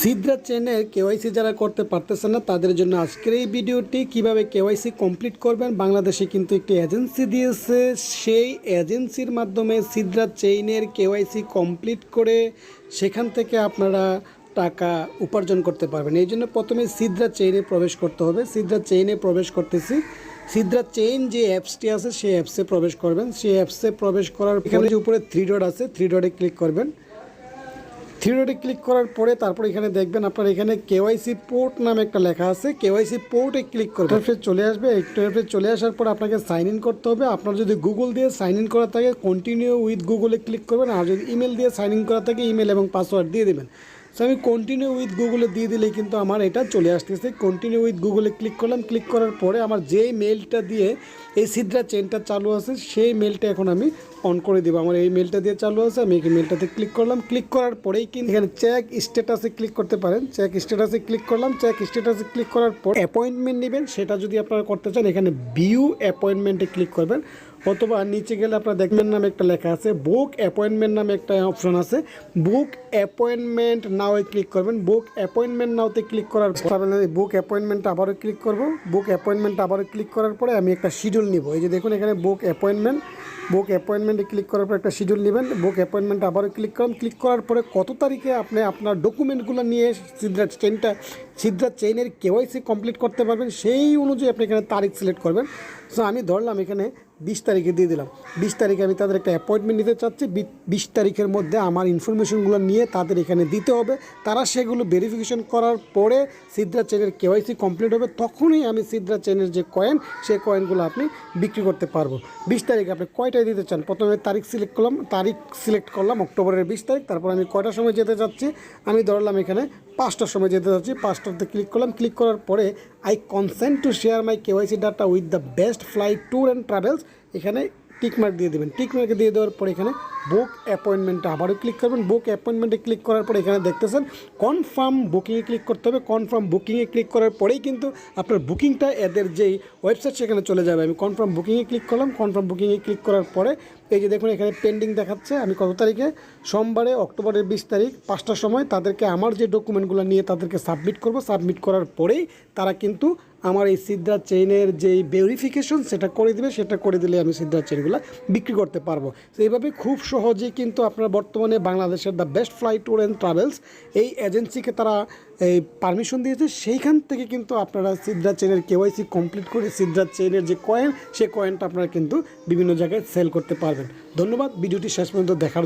সিদ্রা চেনের কেওয়াইসি যারা করতে পারতেছেন না তাদের জন্য আজকের এই ভিডিওটি কীভাবে কেওয়াইসি কমপ্লিট করবেন বাংলাদেশে কিন্তু একটি এজেন্সি দিয়েছে। সেই এজেন্সির মাধ্যমে সিদ্রা চেইনের কেওয়াইসি কমপ্লিট করে সেখান থেকে আপনারা টাকা উপার্জন করতে পারবেন। এই জন্য প্রথমে সিদ্রা চেইনে প্রবেশ করতে হবে। সিদ্রা চেইনে প্রবেশ করতেছি। সিদ্রা চেইন যে অ্যাপসটি আছে সেই অ্যাপসে প্রবেশ করবেন। সেই অ্যাপসে প্রবেশ করার যে উপরে থ্রি ডট আছে। থ্রি ডটে ক্লিক করবেন। থ্রিডোটে ক্লিক করার পরে তারপর এখানে দেখবেন আপনার এখানে কেওয়াইসি পোর্ট নামে একটা লেখা আছে। কেওয়াইসি পোর্টে ক্লিক করে ইন্টারফেস চলে আসবে। ইন্টারফেস চলে আসার পর আপনাকে সাইন ইন করতে হবে। আপনার যদি গুগল দিয়ে সাইন ইন করা থাকে কন্টিনিউ উইথ গুগলে ক্লিক করবেন। আর যদি ইমেল দিয়ে সাইন ইন করা থাকে ইমেল এবং পাসওয়ার্ড দিয়ে দেবেন। সো আমি কন্টিনিউ উইথ গুগলে দিয়ে দিলেই কিন্তু আমার এটা চলে আসতেছে। কন্টিনিউ উইথ গুগলে ক্লিক করলাম। ক্লিক করার পরে আমার যেই মেলটা দিয়ে এই সিদ্রা চেনটা চালু আছে, সেই মেলটা এখন আমি অন করে দেবো। আমার এই মেলটা দিয়ে চালু আছে, আমি এই মেলটাতে ক্লিক করলাম। ক্লিক করার পরেই কিন্তু এখানে চেক স্ট্যাটাসে ক্লিক করতে পারেন। চেক স্ট্যাটাসে ক্লিক করলাম। চেক স্ট্যাটাসে ক্লিক করার পর অ্যাপয়েন্টমেন্ট নেবেন। সেটা যদি আপনারা করতে চান, এখানে ভিউ অ্যাপয়েন্টমেন্টে ক্লিক করবেন। অথবা নিচে গেলে আপনারা দেখবেন নামে একটা লেখা আছে বুক অ্যাপয়েন্টমেন্ট নামে একটা অপশন আছে। বুক অ্যাপয়েন্টমেন্ট নাওয়ে ক্লিক করবেন। বুক অ্যাপয়েন্টমেন্ট নাওতে ক্লিক করার পর বুক অ্যাপয়েন্টমেন্ট আবারও ক্লিক করব। বুক অ্যাপয়েন্টমেন্ট আবারও ক্লিক করার পরে আমি একটা শিডিউল নিব। এই যে দেখুন এখানে বুক অ্যাপয়েন্টমেন্ট বুক অ্যাপয়েন্টমেন্টে ক্লিক করার পর একটা শিডিউল নেবেন। বুক অ্যাপয়েন্টমেন্ট আবারও ক্লিক করুন। ক্লিক করার পরে কত তারিখে আপনি আপনার ডকুমেন্টগুলো নিয়ে সিদ্রা চেনটা সিদ্রা চেইনের কেওয়াইসি কমপ্লিট করতে পারবেন, সেই অনুযায়ী আপনি এখানে তারিখ সিলেক্ট করবেন। সো আমি ধরলাম এখানে বিশ তারিখে দিয়ে দিলাম। বিশ তারিখে আমি তাদের একটা অ্যাপয়েন্টমেন্ট নিতে চাচ্ছি। বিশ তারিখের মধ্যে আমার ইনফরমেশনগুলো নিয়ে তাদের এখানে দিতে হবে। তারা সেগুলো ভেরিফিকেশন করার পরে সিদ্রা চেনের কেওয়াইসি কমপ্লিট হবে। তখনই আমি সিদ্রা চেনের যে কয়েন সেই কয়েনগুলো আপনি বিক্রি করতে পারব। বিশ তারিখে আপনি কয়টায় দিতে চান? প্রথমে তারিখ সিলেক্ট করলাম। তারিখ সিলেক্ট করলাম অক্টোবরের বিশ তারিখ। তারপর আমি কয়টার সময় যেতে চাচ্ছি? আমি ধরলাম এখানে পাঁচটার সময় যেতে চাচ্ছি। পাঁচটাতে ক্লিক করলাম। ক্লিক করার পরে I consent to share my KYC data with the best flight tour and travels এখানে টিকমার্ক দিয়ে দেবেন। টিকমার্কে দিয়ে দেওয়ার পরে এখানে বুক অ্যাপয়েন্টমেন্টে আবারও ক্লিক করবেন। বুক অ্যাপয়েন্টমেন্টে ক্লিক করার পরে এখানে দেখতেছেন কনফার্ম বুকিংয়ে ক্লিক করতে হবে। কনফার্ম বুকিংয়ে ক্লিক করার পরেই কিন্তু আপনার বুকিংটা এদের যেই ওয়েবসাইট সেখানে চলে যাবে। আমি কনফার্ম বুকিংয়ে ক্লিক করলাম। কনফার্ম বুকিংয়ে ক্লিক করার পরে এই যে দেখুন এখানে পেন্ডিং দেখাচ্ছে। আমি কত তারিখে? সোমবারে, অক্টোবরের বিশ তারিখ, পাঁচটার সময় তাদেরকে আমার যে ডকুমেন্টগুলো নিয়ে তাদেরকে সাবমিট করব। সাবমিট করার পরেই তারা কিন্তু আমার এই সিদ্রা চেইনের যেই ভেরিফিকেশন সেটা করে দিবে, সেটা করে দিলে আমি সিদ্রা চেইনগুলো বিক্রি করতে পারব। তো এইভাবে খুব সহজেই কিন্তু আপনার বর্তমানে বাংলাদেশের the best flight tour and travels এই এজেন্সিকে তারা এই পারমিশন দিয়েছে। সেইখান থেকে কিন্তু আপনারা সিদ্রা চেনের কেওয়াইসি কমপ্লিট করে সিদ্রা চেনের যে কয়েন সে কয়েনটা আপনারা কিন্তু বিভিন্ন জায়গায় সেল করতে পারবেন। ধন্যবাদ, ভিডিওটি শেষ পর্যন্ত দেখার